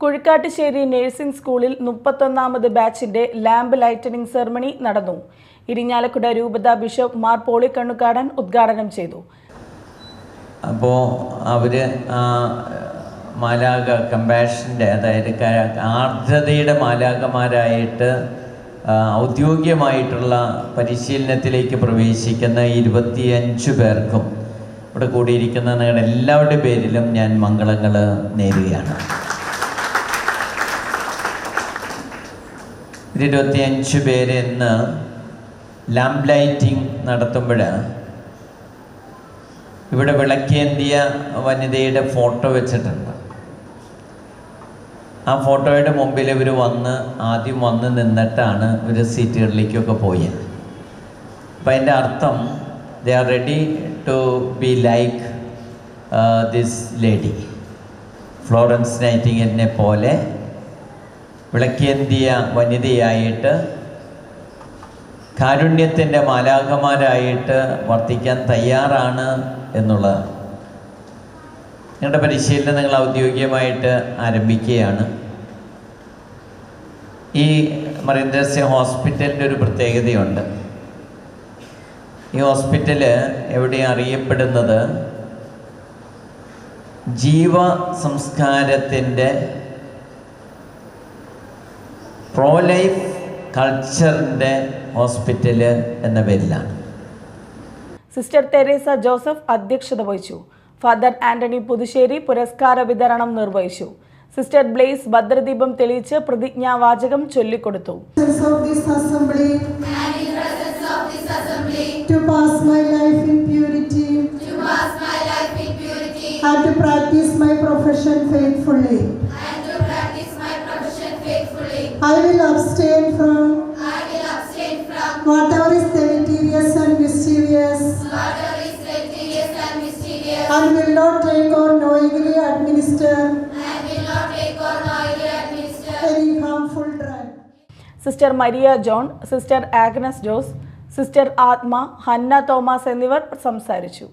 Kuzhikkattussery nursing സ്കൂളിൽ മുപ്പത്തൊന്നാമത് ബാച്ചിന്റെ lamp lightening ceremony നടന്നു. ഇരിഞ്ഞാലക്കുട രൂപത ബിഷപ്പ് മാർ പോളി കണ്ണുകാടൻ ഉദ്ഘാടനം ചെയ്തു. അപ്പോൾ അവർ മാലാക കമ്പാഷന്റെ അതായത് ആർദ്രതയുടെ മാലാകമാരായിട്ട് ഔദ്യോഗികമായിട്ടുള്ള പരിശീലനത്തിലേക്ക് പ്രവേശിക്കുന്ന ഇരുപത്തിയഞ്ച് പേർക്കും ഇവിടെ കൂടിയിരിക്കുന്ന എല്ലാവരുടെ പേരിലും ഞാൻ മംഗളങ്ങൾ നേരുകയാണ്. ഇരുപത്തിയഞ്ച് പേര് ഇന്ന് ലാംപ് ലൈറ്റിംഗ് നടത്തുമ്പോൾ ഇവിടെ വിളക്കേന്തിയ വനിതയുടെ ഫോട്ടോ വെച്ചിട്ടുണ്ട്. ആ ഫോട്ടോയുടെ മുമ്പിൽ ഇവർ വന്ന് ആദ്യം വന്ന് നിന്നിട്ടാണ് ഇവർ സീറ്റുകളിലേക്കൊക്കെ പോയത് അപ്പം അതിന്റെ അർത്ഥം they are ready to be like this lady. Florence നൈറ്റിങ്ങിനെ പോലെ വിളക്കേന്തിയ വനിതയായിട്ട് കാരുണ്യത്തിന്റെ മാലാഖമാരായിട്ട് വർത്തിക്കാൻ തയ്യാറാണ് എന്നുള്ളത് നിങ്ങളുടെ പരിശീലനം നിങ്ങൾ ഔദ്യോഗികമായിട്ട് ആരംഭിക്കുകയാണ്. ഈ മറീന്ദ്രസ്യ ഹോസ്പിറ്റലിന്റെ ഒരു പ്രത്യേകതയുണ്ട്. ഈ ഹോസ്പിറ്റൽ എവിടെ അറിയപ്പെടുന്നത് ജീവ സംസ്കാരത്തിന്റെ പ്രോ ലൈഫ് കൾച്ചറിന്റെ ഹോസ്പിറ്റൽ എന്ന പേരിലാണ്. സിസ്റ്റർ തെരേസ ജോസഫ് അധ്യക്ഷത വഹിച്ചു. ഫാദർ ആന്റണി പുതുശ്ശേരി പുരസ്കാര വിതരണം നിർവഹിച്ചു. സിസ്റ്റർ ബ്ലേസ് ഭദ്രദീപം തെളിയിച്ച് പ്രതിജ്ഞാവാചകം ചൊല്ലിക്കൊടുത്തു. Presence of this assembly, to pass my life in purity, and to practice my profession faithfully. I will abstain from I will abstain from. whatever is deleterious and mischievous, and will not take or knowingly administer any harmful drug. Sister Maria John sister Agnes Jose sister Atma Hanna Thomas എന്നിവർ സംസാരിച്ചു